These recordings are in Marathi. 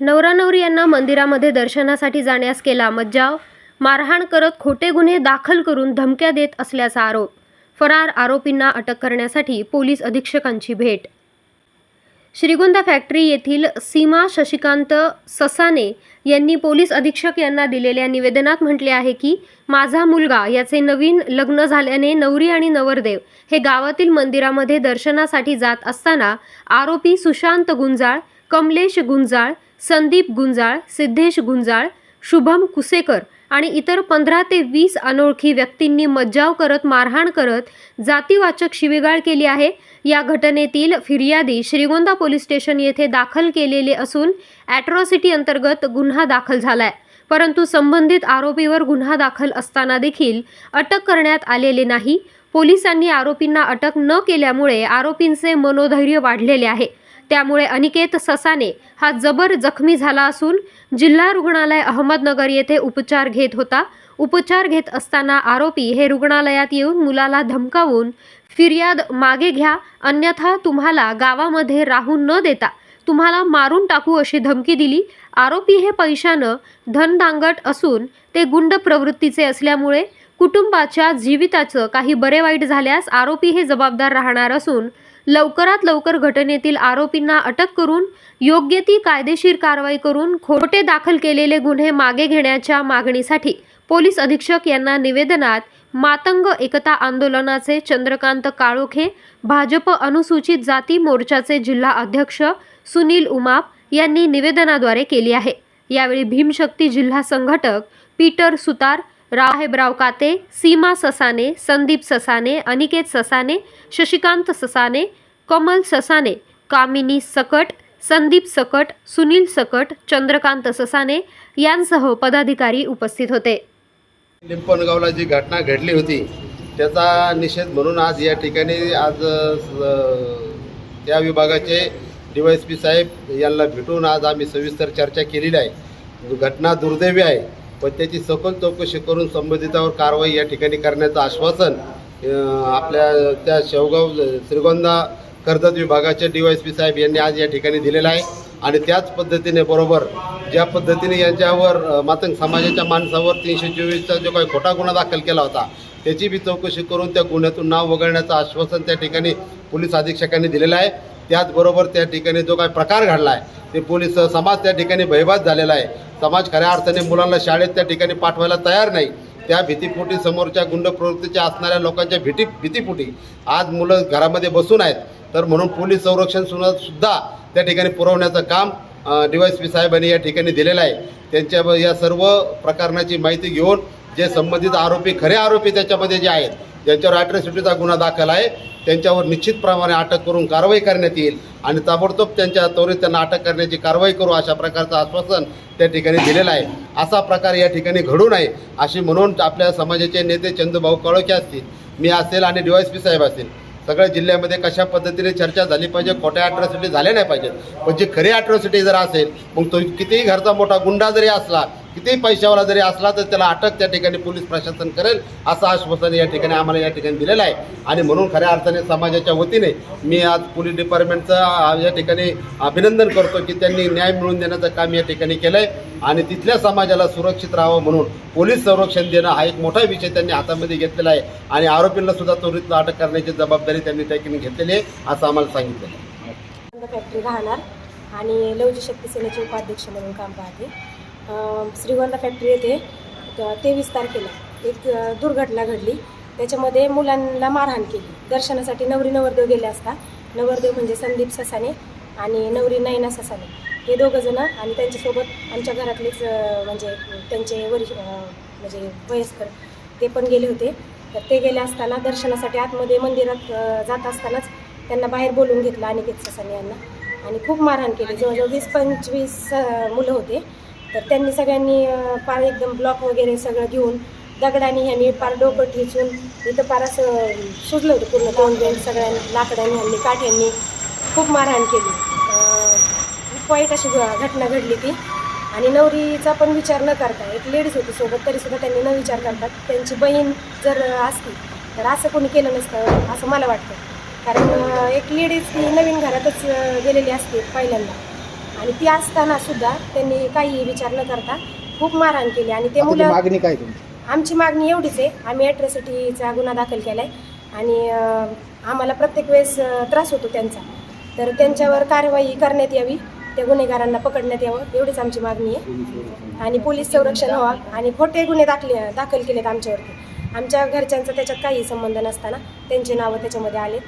नवरा नवरी यांना मंदिरामध्ये दर्शनासाठी जाण्यास केला मज्जाव. मारहाण करत खोटे गुन्हे दाखल करून धमक्या देत असल्याचा आरोप. फरार आरोपींना अटक करण्यासाठी पोलीस अधीक्षकांची भेट. श्रीगोंदा फॅक्टरी येथील सीमा शशिकांत ससाने यांनी पोलीस अधीक्षक यांना दिलेल्या निवेदनात म्हटले आहे की माझा मुलगा याचे नवीन लग्न झाल्याने नवरी आणि नवरदेव हे गावातील मंदिरामध्ये दर्शनासाठी जात असताना आरोपी सुशांत गुंजाळ कमलेश गुंजाळ संदीप गुंजाळ सिद्धेश गुंजाळ शुभम कुसेकर आणि इतर पंधरा ते वीस अनोळखी व्यक्तींनी मज्जाव करत मारहाण करत जातीवाचक शिवीगाळ केली आहे. या घटनेतील फिर्यादी श्रीगोंदा पोलीस स्टेशन येथे दाखल केलेले असून ॲट्रॉसिटी अंतर्गत गुन्हा दाखल झालाय. परंतु संबंधित आरोपीवर गुन्हा दाखल असताना देखील अटक करण्यात आलेले नाही. पोलिसांनी आरोपींना अटक न केल्यामुळे आरोपींचे मनोधैर्य वाढलेले आहे. त्यामुळे अनिकेत ससाने हा जबर जखमी झाला असून जिल्हा रुग्णालय अहमदनगर येथे उपचार घेत होता. उपचार घेत असताना आरोपी हे रुग्णालयात येऊन मुलाला धमकावून फिर्याद मागे घ्या अन्यथा तुम्हाला गावामध्ये राहू न देता तुम्हाला मारून टाकू अशी धमकी दिली. आरोपी हे पैशानं धनदांगट असून ते गुंड प्रवृत्तीचे असल्यामुळे कुटुंबाच्या जीविताचं काही बरे वाईट झाल्यास आरोपी हे जबाबदार राहणार असून लवकरात लवकर घटनेतील आरोपींना अटक करून योग्य ती कायदेशीर कारवाई करून खोटे दाखल केलेले गुन्हे मागे घेण्याच्या मागणीसाठी पोलीस अधीक्षक यांना निवेदनात मातंग एकता आंदोलनाचे चंद्रकांत काळोखे भाजप अनुसूचित जाती मोर्चाचे जिल्हा अध्यक्ष सुनील उमाप यांनी निवेदनाद्वारे केली आहे. यावेळी भीमशक्ती जिल्हा संघटक पीटर सुतार राहेबराव काते सीमा ससाने संदीप ससाने अनिकेत ससाने शशिकांत ससाने कमल ससाने कामिनी सकट संदीप सकट सुनील सकट चंद्रकांत ससाने यांसह पदाधिकारी उपस्थित होते. लिंपणगावला जी घटना घडली होती त्याचा निषेध म्हणून आज या ठिकाणी आज त्या विभागाचे डी वाय एस पी साहेब यांना भेटून आज आम्ही सविस्तर चर्चा केलेली आहे. घटना दुर्दैवी आहे. पण त्याची सखोल चौकशी करून संबंधितावर कारवाई या ठिकाणी करण्याचं आश्वासन आपल्या त्या शेवगाव श्रीगोंदा कर्जत विभागाचे डी वाय एस पी साहेब यांनी आज या ठिकाणी दिलेलं आहे. आणि त्याच पद्धतीने बरोबर ज्या पद्धतीने यांच्यावर मातंग समाजाच्या माणसावर तीनशे चोवीसचा जो काही खोटा गुन्हा दाखल केला होता त्याची बी चौकशी करून त्या गुन्ह्यातून नाव वगळण्याचं आश्वासन त्या ठिकाणी पोलीस अधीक्षकांनी दिलेलं आहे. त्याचबरोबर त्या ठिकाणी जो काही प्रकार घडला आहे ते पोलीस समाज त्या ठिकाणी भयभात झालेला आहे. समाज खऱ्या अर्थाने मुलांना शाळेत त्या ठिकाणी पाठवायला तयार नाही. त्या भीतीपोटी समोरच्या गुंड प्रवृत्तीच्या असणाऱ्या लोकांच्या भीती भीतीपोटी आज मुलं घरामध्ये बसून आहेत. तर म्हणून पोलीस संरक्षण सुद्धा त्या ठिकाणी पुरवण्याचं काम डी वाय पी साहेबांनी या ठिकाणी दिलेलं आहे. त्यांच्या या सर्व प्रकरणाची माहिती घेऊन जे संबंधित आरोपी खरे आरोपी त्याच्यामध्ये जे आहेत ज्यांच्यावर अॅट्रॉसिटीचा गुन्हा दाखल आहे त्यांच्यावर निश्चितप्रमाणे अटक करून कारवाई करण्यात येईल आणि ताबडतोब त्यांच्या त्वरित त्यांना अटक करण्याची कारवाई करू अशा प्रकारचं आश्वासन त्या ठिकाणी दिलेलं आहे. असा प्रकार या ठिकाणी घडू नये अशी म्हणून आपल्या समाजाचे नेते चंदूभाऊ कळोखे असतील मी असेल आणि डी वाय एस पी साहेब असतील. सगळ्या जिल्ह्यामध्ये कशा पद्धतीने चर्चा झाली पाहिजे खोट्या अॅट्रॉसिटी झाल्या नाही पाहिजेत. पण जी खरी अॅट्रॉसिटी जर असेल मग तो कितीही घरचा मोठा गुंडा जरी असला कितीही पैशावाला जरी असला तर त्याला अटक त्या ठिकाणी पोलीस प्रशासन करेल असं आश्वासन या ठिकाणी आम्हाला या ठिकाणी दिलेलं आहे. आणि म्हणून खऱ्या अर्थाने समाजाच्या वतीने मी आज पोलीस डिपार्टमेंटचं या ठिकाणी अभिनंदन करतो की त्यांनी न्याय मिळवून देण्याचं काम या ठिकाणी केलं आहे आणि तिथल्या समाजाला सुरक्षित राहावं म्हणून पोलीस संरक्षण देणं हा एक मोठा विषय त्यांनी हातामध्ये घेतलेला आहे. आणि आरोपींना सुद्धा त्वरित अटक करण्याची जबाबदारी त्यांनी त्या ठिकाणी घेतलेली आहे असं आम्हाला सांगितलेलं आहे. फॅक्टरी राहणार आणि लवजी शक्ती सेनेचे उपाध्यक्ष म्हणून काम पाहते. श्रीगोंदा फॅक्टरी येथे तेवीस तारखेला एक दुर्घटना घडली. त्याच्यामध्ये मुलांना मारहाण केली. दर्शनासाठी नवरी नवरदेव गेले असता. नवरदेव म्हणजे संदीप ससाने आणि नवरी नयना ससाने. हे दोघंजणं आणि त्यांच्यासोबत आमच्या घरातलेच म्हणजे त्यांचे वरिष्ठ म्हणजे वयस्कर ते पण गेले होते. तर ते गेले असताना दर्शनासाठी आतमध्ये मंदिरात जात असतानाच त्यांना बाहेर बोलवून घेतलं अनिकेत ससाने यांना. आणि खूप मारहाण केली. जवळजवळ वीस पंचवीस मुलं होते. तर त्यांनी सगळ्यांनी पार एकदम ब्लॉक वगैरे सगळं घेऊन दगडाने ह्यांनी पार डोकं ठेचून इथं पार असं सुजलं होतं पूर्ण तोंड बेंड सगळ्यांनी लाकडांनी ह्यांनी काठ्यांनी खूप मारहाण केली. खूप वाईट अशी घटना घडली ती. आणि नवरीचा पण विचार न करता एक लेडीज होती सोबत तरीसुद्धा त्यांनी न विचार करतात त्यांची बहीण जर असती तर असं कोणी केलं नसतं असं मला वाटतं. कारण एक लेडीज ही नवीन घरातच गेलेली असते पहिल्यांदा. आणि ती असताना सुद्धा त्यांनी काही विचार न करता खूप मारहाण केली. आणि ते आता ती मुलं मागणी काय तुमची? आमची मागणी एवढीच आहे. आम्ही ॲट्रॉसिटीचा गुन्हा दाखल केला आहे आणि अं, आम्हाला प्रत्येक वेळेस अं, त्रास होतो त्यांचा. तर त्यांच्यावर कारवाई करण्यात यावी त्या गुन्हेगारांना पकडण्यात यावं एवढीच आमची मागणी आहे. आणि पोलीस संरक्षण व्हावं. आणि खोटे गुन्हे दाखले दाखल केलेत आमच्यावरती. आमच्या घरच्यांचा त्याच्यात काही संबंध नसताना त्यांचे नावं त्याच्यामध्ये आलेत.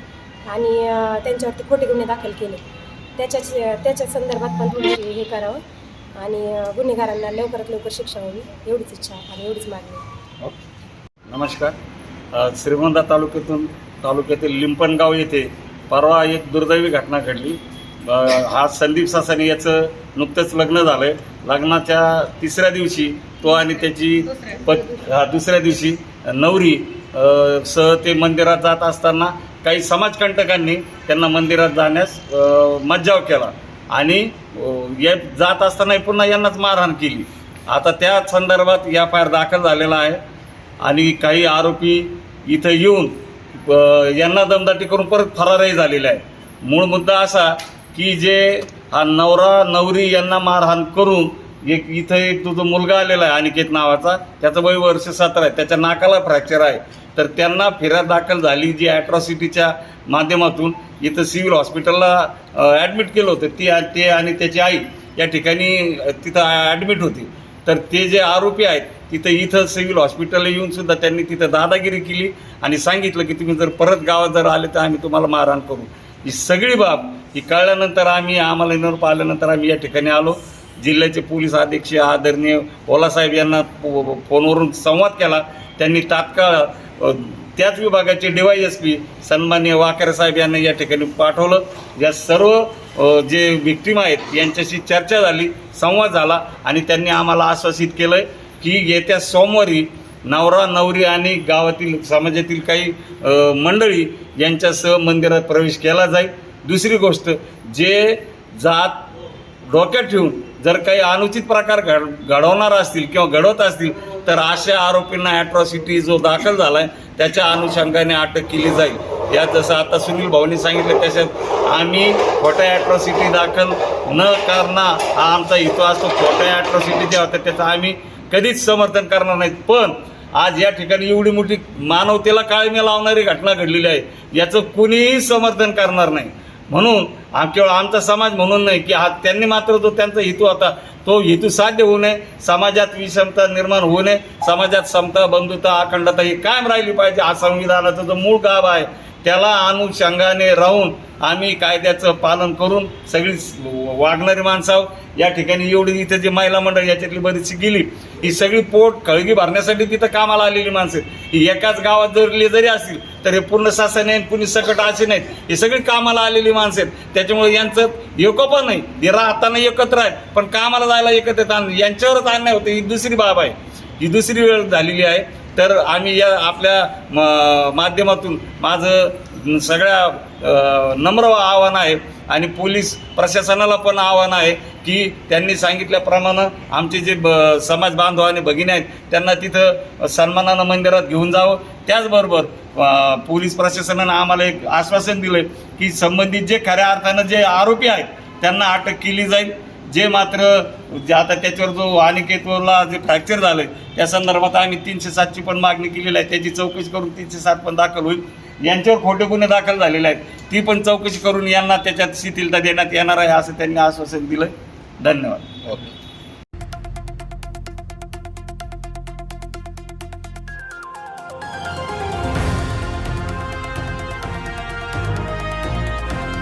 आणि अं, त्यांच्यावरती खोटे गुन्हे दाखल केले त्याच्याच त्याच्या संदर्भात पण थोडीशी हे करावं. आणि गुन्हेगारांना लवकरात लवकर शिक्षा व्हावी एवढीच इच्छा आणि एवढीच मागणी हो. नमस्कार. श्रीगोंदा तालुक्यातून तालुक्यातील लिंपणगाव येथे परवा एक दुर्दैवी घटना घडली. हा संदीप सासाने याचं नुकतंच लग्न झालं आहे लग्नाच्या तिसऱ्या दिवशी तो आणि त्याची पत हा दुसऱ्या दिवशी नवरी सह ते मंदिरात जात असताना काही समाजकंटकांनी त्यांना मंदिरात जाण्यास मज्जाव केला. आणि या जात असताना पुन्हा यांनाच मारहाण केली. आता त्या संदर्भात या फायर दाखल झालेला आहे. आणि काही आरोपी इथं येऊन यांना दमदाटी करून परत फरारही झालेले आहे. मूळ मुद्दा असा की जे हा नवरा नवरी यांना मारहाण करून एक इथं एक तुझा मुलगा आलेला आहे अनिकेत नावाचा त्याचं वय वर्ष सतरा आहे त्याच्या नाकाला फ्रॅक्चर आहे. तर त्यांना फिर्याद दाखल झाली जी ॲट्रॉसिटीच्या माध्यमातून इथं सिव्हिल हॉस्पिटलला ॲडमिट केलं होतं. ती ते आणि त्याची आई या ठिकाणी तिथं ॲडमिट होती. तर ते जे आरोपी आहेत तिथं इथं सिव्हिल हॉस्पिटलला येऊन सुद्धा त्यांनी तिथं दादागिरी केली आणि सांगितलं की तुम्ही जर परत गावात जर आले तर आम्ही तुम्हाला मारहाण करू. ही सगळी बाब ही कळल्यानंतर आम्ही आम्हाला निरोप आल्यानंतर आम्ही या ठिकाणी आलो. जिल्ह्याचे पोलीस अधीक्षक आदरणीय ओलासाहेब यांना फोनवरून संवाद केला. त्यांनी तात्काळ त्याच विभागाचे डीवाय एस पी सन्मान्य वाकेरे साहेब यांना या ठिकाणी पाठवलं. या सर्व जे विक्टीम आहेत यांच्याशी चर्चा झाली संवाद झाला आणि त्यांनी आम्हाला आश्वासित केलं आहे की येत्या सोमवारी नवरा नवरी आणि गावातील समाजातील काही मंडळी यांच्यासह मंदिरात प्रवेश केला जाईल. दुसरी गोष्ट जे जात डोक्यात ठेवून जर काही अनुचित प्रकार घड घडवणार असतील किंवा घडवत असतील तर अशा आरोपींना ॲट्रॉसिटी जो दाखल झाला आहे त्याच्या अनुषंगाने अटक केली जाईल. या जसं आता सुनील भाऊनी सांगितलं त्याच्यात आम्ही खोट्या ॲट्रॉसिटी दाखल न करणं हा आमचा हेतू असतो. खोट्या ॲट्रॉसिटी ज्या होत्या त्याचं आम्ही कधीच समर्थन करणार नाहीत. पण आज या ठिकाणी एवढी मोठी मानवतेला काळमे लावणारी घटना घडलेली आहे याचं कुणीही समर्थन करणार नाही. म्हणून आम केवळ आमचा समाज म्हणून नाही की हा त्यांनी मात्र जो त्यांचा हेतू होता तो हेतू साध्य होऊ नये समाजात विषमता निर्माण होऊ नये समाजात समता बंधुता अखंडता ही कायम राहिली पाहिजे हा संविधानाचा जो मूळ गाभ आहे त्याला अनुषंगाने राहून आम्ही कायद्याचं पालन करून सगळी वागणारी माणसं या ठिकाणी एवढी इथे जी महिला मंडळ याच्यातली बरीचशी गेली ही सगळी पोट खळगी भरण्यासाठी तिथं कामाला आलेली माणसं ही एकाच गावात जरली जरी असतील तर हे पूर्ण शासन आहे कुणी सकट असे नाहीत. ही सगळी कामाला आलेली माणसं आहेत. त्याच्यामुळे यांचं एकोपण नाही. हे राहताना एकत्र आहेत पण कामाला जायला एकत्र येत यांच्यावरच अन्याय होते. ही दुसरी बाब आहे. ही दुसरी वेळ झालेली आहे. तर आम्ही या आपल्या म- माध्यमातून माझं सगळ्या नम्र आव्हान आहे आणि पोलीस प्रशासनाला पण आव्हान आहे की त्यांनी सांगितल्याप्रमाणे आमचे जे ब समाज बांधव आणि भगिनी आहेत त्यांना तिथं सन्मानानं मंदिरात घेऊन जावं. त्याचबरोबर पोलीस प्रशासनानं आम्हाला एक आश्वासन दिलं की संबंधित जे खऱ्या अर्थानं जे आरोपी आहेत त्यांना अटक केली जाईल. जे मात्र जे आता त्याच्यावर जो अनिकेतला जे फ्रॅक्चर झालं त्या संदर्भात आम्ही तीनशे सातची पण मागणी केलेली आहे. त्याची चौकशी करून तीनशे सात पण दाखल होईल. यांच्यावर खोटे गुन्हे दाखल झालेले आहेत. ती पण चौकशी करून यांना त्याच्यात शिथिलता देण्यात येणार आहे असं त्यांनी आश्वासन दिलं धन्यवाद. ओके.